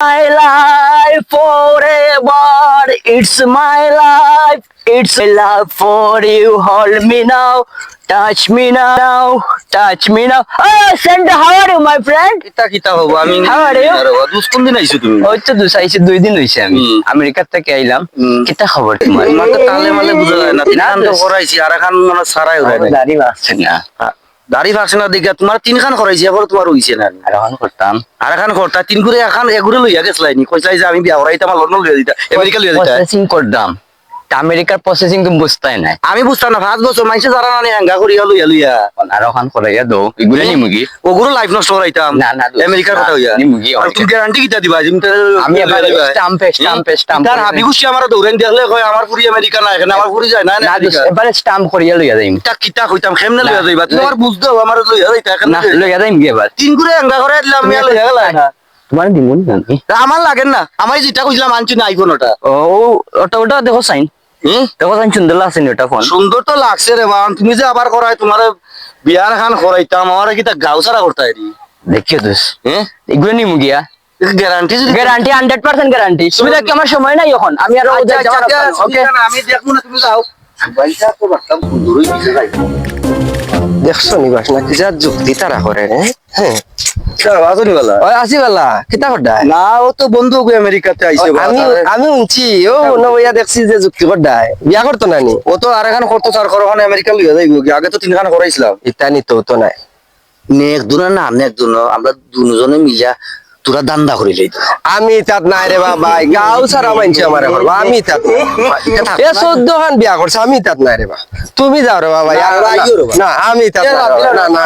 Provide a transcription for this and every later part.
My life forever, it's my life, it's my love for you. Hold me now, touch me now, touch me now. Oh, Santa, how are you, my friend? কিতা কিতা হব আমি How are you? দুস কোন দিন আইছো তুমি ওই তো দুসাইছে দুই দিন হয়েছে আমি হুম। আমেরিকার থেকে আইলাম কিতা খবর তোমার তোমার তো তালে মালে বুঝা যায় না তিন না, তো করাইছি আর খান মানে সারাই হয়ে নাই দাড়ি বাঁচছে না দাড়ি না দিকে তোমার তিন খান করাইছি এবার তোমার হইছে না। আর এখন করতাম আর এখন করতা তিন করে এখন এগুলো লইয়া গেছলাই নি কইছলাই যে আমি বিয়া করাইতে আমার লন্ডন লইয়া দিতা আমেরিকা লইয়া দিতা সিং করতাম আমেরিকার প্রসেসিং তুমি বুঝতাই নাই। আমি বুঝতাম না পাঁচ বছর মানুষে যারা না হ্যাঙ্গা করিয়া লইয়া লইয়া। আর ওখান করাইয়া দো এগুলো নিমু কি ওগুলো লাইফ নষ্ট করাইতাম। না, না, আমেরিকার কথা হইয়া নিমু কি, তুমি গ্যারান্টি কিটা দিবা? আমি স্টাম্পে স্টাম্পে স্টাম্প তার হাবি খুশি আমার দৌড়ান দেখলে কয় আমার পুরি আমেরিকা না এখানে আমার পুরি যায় না না। এবারে স্টাম্প করিয়া লইয়া যাইম। কিতা কিতা কইতাম কেমনে লইয়া যাইবা? তুমি না। আমার বুঝতে আমার লইয়া যাইতা এখানে লইয়া। যাইম কি এবার? তিন করে হ্যাঙ্গা করে দিলাম আমি লইয়া গেলাই না। তোমার দিমুন তা আমার লাগেন না আমি যেটা কইছিলাম আনছি না আইফোন ওটা। ও ওটা ওটা দেখো সাইন সাইন সুন্দর লাগছে ওটা ফোন। সুন্দর তো লাগছে রে বান তুমি যে আবার করাই তোমার বিয়ার খান করাইতাম আমার কিতা গাও সারা করতাই রি দেখিও দোষ। হ্যাঁ এগুলো নিমু গিয়া। Guarantee guarantee hundred percent guarantee তুমি দেখি আমার সময় নাই এখন আমি আরও আচ্ছা, আচ্ছা, আচ্ছা, আমি দেখব না তুমি যাও। দেখছ নি বাস না কিজার যুক্তি তারা করে রে হ্যাঁ বাজনি বেলা? ওই আসি বেলা কিতা করডায় না ও তো বন্ধু আমেরিকাতে আইছে আমি আমি উনছি ও নবইয়া দেখছি যে যুক্তি করডায় বিয়া করতো না নি? ও তো আর এখান করতো চার করো ওখানে আমেরিকা লইয়া যাইব আগে তো তিনখান করাইছিলাম ইতা তো তো নাই। নেক দুনা না নেক দুন আমরা দুজনে মিলিয়া তোরা দান্দা করে লই আমি তাত নাই রে বাবা গাও সারা মানছি আমার এখন আমি তাত এ সদ্য খান বিয়া করছে আমি তাত নাই রে বা তুমি যাও রে বাবা না, আমি তাত। না না না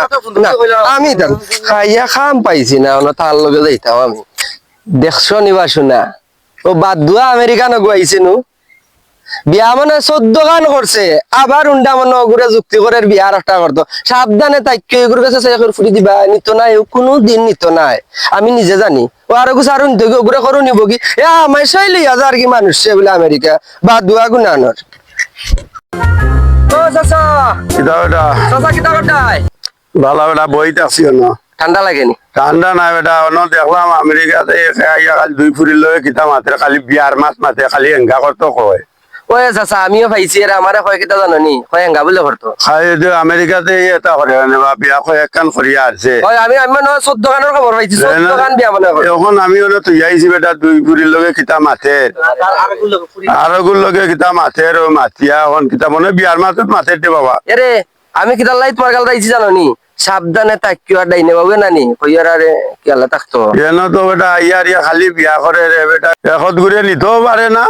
আমি তাত খাইয়া খাম পাইছি না অন্য তার লগে যাইতাম আমি। দেখছ নিবা শুনা ও বাদ দুয়া আমেরিকা গুয়াইছে নু। বিয়া মানে চোদ্দ গান করছে। আবার উন্ডা মানে ওগুলো যুক্তি করে বিয়া আর একটা করতো। সাবধানে তাইকে এগুলোর কাছে চাই করে দিবা নিত নাই কোনো দিন নিত নাই। আমি নিজে জানি। ও আর কিছু আর নিত ওগুলো করো নিব কি? এ আমার শৈলী হাজার কি মানুষ সে বলে আমেরিকা বা দুয়া করতাই ভালো বেটা বইতে আসি না ঠান্ডা লাগেনি ঠান্ডা নাই বেটা অন্য দেখলাম আমেরিকাতে দুই ফুরি লয়ে কিতা মাতে খালি বিয়ার মাছ মাতে খালি এঙ্গা করতো কয়। ও চাচা আমিও পাইছি এর আমারে কয় কিতা জানো নি কয় এঙ্গা বলে যে আমেরিকাতে এটা মানে বা বিয়া কয় একখান করিয়া আছে আমি আমি মানে চোদ্দ গানের খবর পাইছি গান বিয়া মানে এখন আমি ওনে তুই আইছি বেটা দুই ফুরি লগে কিতা মাতে আর গুল লগে কিতা মাতে র মাতিয়া এখন কিতা মনে বিয়ার মাছত মাতে দে বাবা। এরে আমি কিতা লাই তোমার গাল রাইছি জানো নি সাবধানে তাকিও আর ডাইনে পাবে না নি কইয়ার আরে কেলা থাকতো এন তো বেটা ইয়ার ইয়া খালি বিয়া করে রে বেটা। এখত ঘুরে নিতেও পারে না?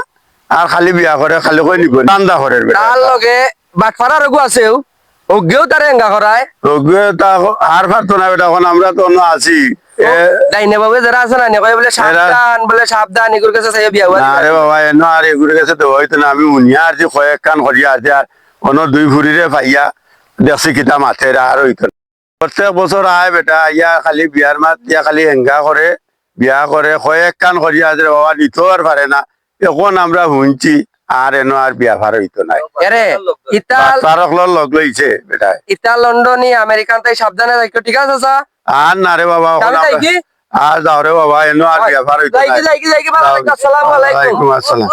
আর খালি বিয়া করে খালি কই নিব? ঠান্ডা করে তার লগে বাটফারা রঘু আছেও ওগেও তারে এঙ্গা করায় রঘুয়ে তা আর পারতো না বেটা এখন আমরা তো অন্য আছি। এ ডাইনে পাবে যারা আছে না কয় বলে সাবধান বলে সাবধান এগুলোর কাছে চাই বিয়া হওয়া না রে বাবা এন আর এগুলো গেছে তো হয়তো না। আমি উনিয়া আর যে কয়েক কান করিয়া আছে আর অন্য দুই ফুরিরে পাইয়া দেখছি কিতা মাথে আর হইতো। প্রত্যেক বছর আয় বেটা ইয়া খালি বিয়ার মাত ইয়া খালি হেঙ্গা করে বিয়া করে কয়েক কান করিয়া আছে বাবা নিতেও আর পারে না। এখন আমরা শুনছি আর এন আর বিয়া ভার হইতো নাই। এরে ইতাল তারকলর লগ লইছে বেটা। ইতা লন্ডনি আমেরিকান তাই সাবধানে থাকিও ঠিক আছে আর না রে বাবা আর যাও রে বাবা এন আর বিয়া ভার হইতো নাই। আলাইকুম। আসসালাম।